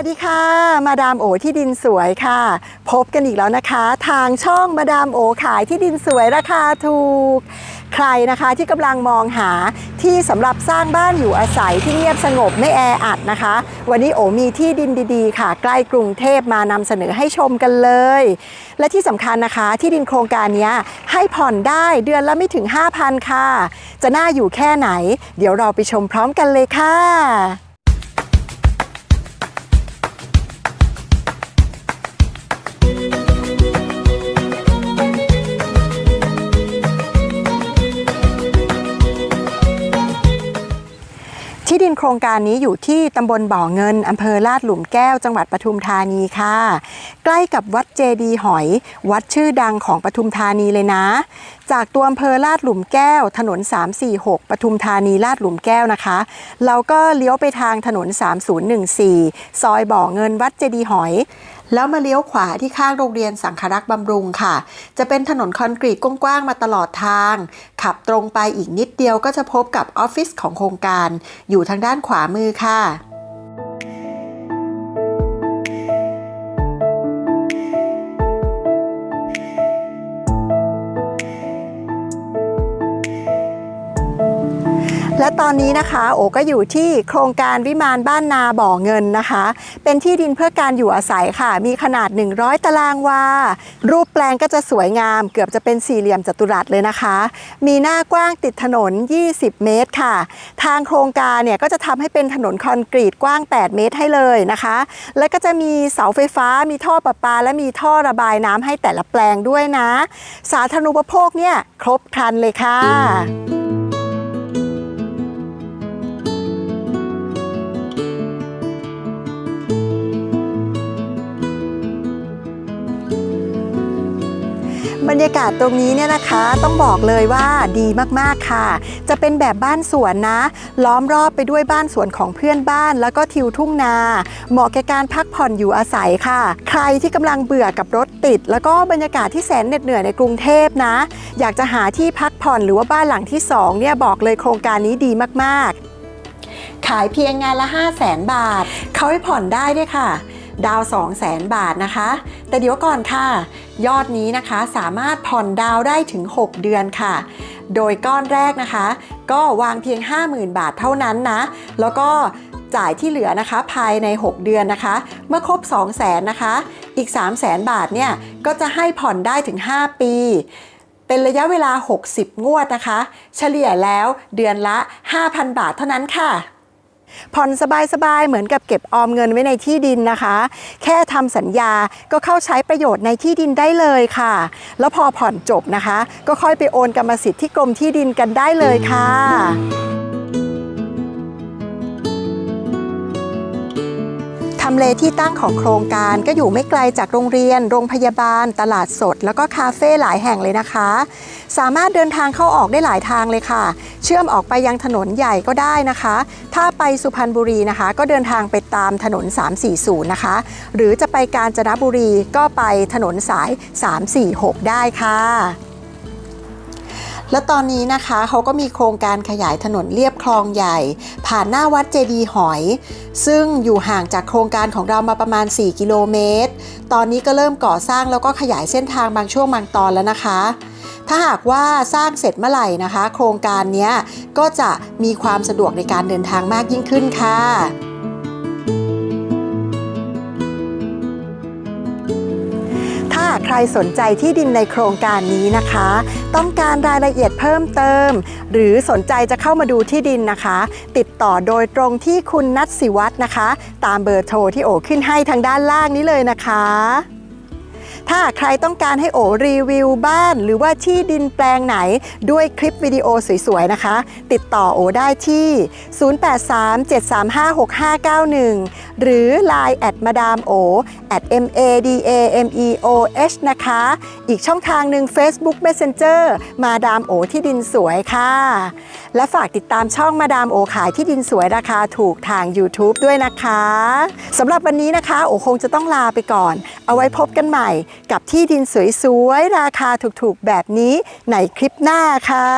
วัสดีค่ะ มาดามโอที่ดินสวยค่ะ พบกันอีกแล้วนะคะ ทางช่องมาดามโอขายที่ดินสวยราคาถูก ใครนะคะที่กำลังมองหาที่สำหรับสร้างบ้านอยู่อาศัยที่เงียบสงบไม่แออัดนะคะ วันนี้โอมีที่ดินดีๆ ค่ะ ใกล้กรุงเทพมานำเสนอให้ชมกันเลย และที่สำคัญนะคะ ที่ดินโครงการนี้ให้ผ่อนได้เดือนละไม่ถึง 5,000 ค่ะ จะน่าอยู่แค่ไหน เดี๋ยวเราไปชมพร้อมกันเลยค่ะ ที่ดินโครงการนี้อยู่ที่ตำบลบ่อเงินอำเภอลาดหลุมแก้วจังหวัดปทุมธานีค่ะ ใกล้กับวัดเจดีหอย วัดชื่อดังของปทุมธานีเลยนะ จากตัวอำเภอลาดหลุมแก้ว ถนน 346 ปทุมธานีลาดหลุมแก้วนะคะ เราก็เลี้ยวไปทางถนน 3014 ซอยบ่อเงินวัดเจดีหอยแล้วมาเลี้ยวขวาที่ข้างโรงเรียนสังครักษ์บำรุงค่ะ จะเป็นถนนคอนกรีตกว้างๆมาตลอดทาง ขับตรงไปอีกนิดเดียวก็จะพบกับออฟฟิศของโครงการ อยู่ทางด้านขวามือค่ะ และตอนนี้นะคะโอก็อยู่ที่โครงการวิมานบ้านนาบ่อเงินนะคะ เป็นที่ดินเพื่อการอยู่อาศัยค่ะ มีขนาด 100 ตารางวา รูปแปลงก็จะสวยงาม เกือบจะเป็นสี่เหลี่ยมจัตุรัสเลยนะคะ มีหน้ากว้างติดถนน 20 เมตรค่ะ ทางโครงการเนี่ยก็จะทำให้เป็นถนนคอนกรีตกว้าง 8 เมตรให้เลยนะคะ และก็จะมีเสาไฟฟ้า มีท่อประปา และมีท่อระบายน้ำให้แต่ละแปลงด้วยนะ สาธารณูปโภคเนี่ยครบครันเลยค่ะ บรรยากาศตรงนี้เนี่ยนะคะต้องบอกเลยว่าดีมากๆค่ะ จะเป็นแบบบ้านสวนนะ ล้อมรอบไปด้วยบ้านสวนของเพื่อนบ้าน แล้วก็ทิวทุ่งนา เหมาะแก่การพักผ่อนอยู่อาศัยค่ะ ใครที่กำลังเบื่อกับรถติด แล้วก็บรรยากาศที่แสนเหน็ดเหนื่อยในกรุงเทพนะ อยากจะหาที่พักผ่อนหรือว่าบ้านหลังที่สองเนี่ยบอกเลยโครงการนี้ดีมากๆ ขายเพียงงานละ 5 0 0แสนบาท เขาให้ผ่อนได้ด้วยค่ะ ดาว 2 0 0แสนบาทนะคะ แต่เดี๋ยวก่อนค่ะ ยอดนี้นะคะสามารถผ่อนดาวได้ถึง 6 เดือนค่ะ โดยก้อนแรกนะคะ ก็วางเพียง 50,000 บาทเท่านั้นนะ แล้วก็จ่ายที่เหลือนะคะภายใน 6 เดือนนะคะ เมื่อครบ 2 0 0แสนนะคะ อีก 3 0 0แสนบาทเนี่ยก็จะให้ผ่อนได้ถึง 5 ปี เป็นระยะเวลา 60 งวดนะคะ เฉลี่ยแล้วเดือนละ 5,000 บาทเท่านั้นค่ะ ผ่อนสบายๆเหมือนกับเก็บออมเงินไว้ในที่ดินนะคะ แค่ทำสัญญาก็เข้าใช้ประโยชน์ในที่ดินได้เลยค่ะ แล้วพอผ่อนจบนะคะ ก็ค่อยไปโอนกรรมสิทธิ์ที่กรมที่ดินกันได้เลยค่ะ ทำเลที่ตั้งของโครงการก็อยู่ไม่ไกลจากโรงเรียน โรงพยาบาล ตลาดสด แล้วก็คาเฟ่หลายแห่งเลยนะคะ สามารถเดินทางเข้าออกได้หลายทางเลยค่ะ เชื่อมออกไปยังถนนใหญ่ก็ได้นะคะ ถ้าไปสุพรรณบุรีนะคะ ก็เดินทางไปตามถนน 340 นะคะ หรือจะไปกาญจนบุรีก็ไปถนนสาย 346 ได้ค่ะ แล้วตอนนี้นะคะเขาก็มีโครงการขยายถนนเลียบคลองใหญ่ ผ่านหน้าวัดเจดีหอย ซึ่งอยู่ห่างจากโครงการของเรามาประมาณ 4 กิโลเมตร ตอนนี้ก็เริ่มก่อสร้างแล้วก็ขยายเส้นทางบางช่วงบางตอนแล้วนะคะ ถ้าหากว่าสร้างเสร็จเมื่อไหร่นะคะ โครงการนี้ก็จะมีความสะดวกในการเดินทางมากยิ่งขึ้นค่ะ ใครสนใจที่ดินในโครงการนี้นะคะ ต้องการรายละเอียดเพิ่มเติม หรือสนใจจะเข้ามาดูที่ดินนะคะ ติดต่อโดยตรงที่คุณนัทสิวัฒน์นะคะ ตามเบอร์โทรที่โอขึ้นให้ทางด้านล่างนี้เลยนะคะ ถ้าใครต้องการให้โอรีวิวบ้าน หรือว่าที่ดินแปลงไหนด้วยคลิปวิดีโอสวยๆนะคะ ติดต่อโอได้ที่ 0837356591 หรือ Line แอดมาดามโอ at m a d a m e o h นะคะ อีกช่องทางหนึ่ง Facebook Messenger มาดามโอที่ดินสวยค่ะ และฝากติดตามช่องมาดามโอขายที่ดินสวยราคาถูกทาง YouTube ด้วยนะคะสำหรับวันนี้นะคะ โอคงจะต้องลาไปก่อน เอาไว้พบกันใหม่กับที่ดินสวยๆ ราคาถูกๆ แบบนี้ในคลิปหน้าค่ะ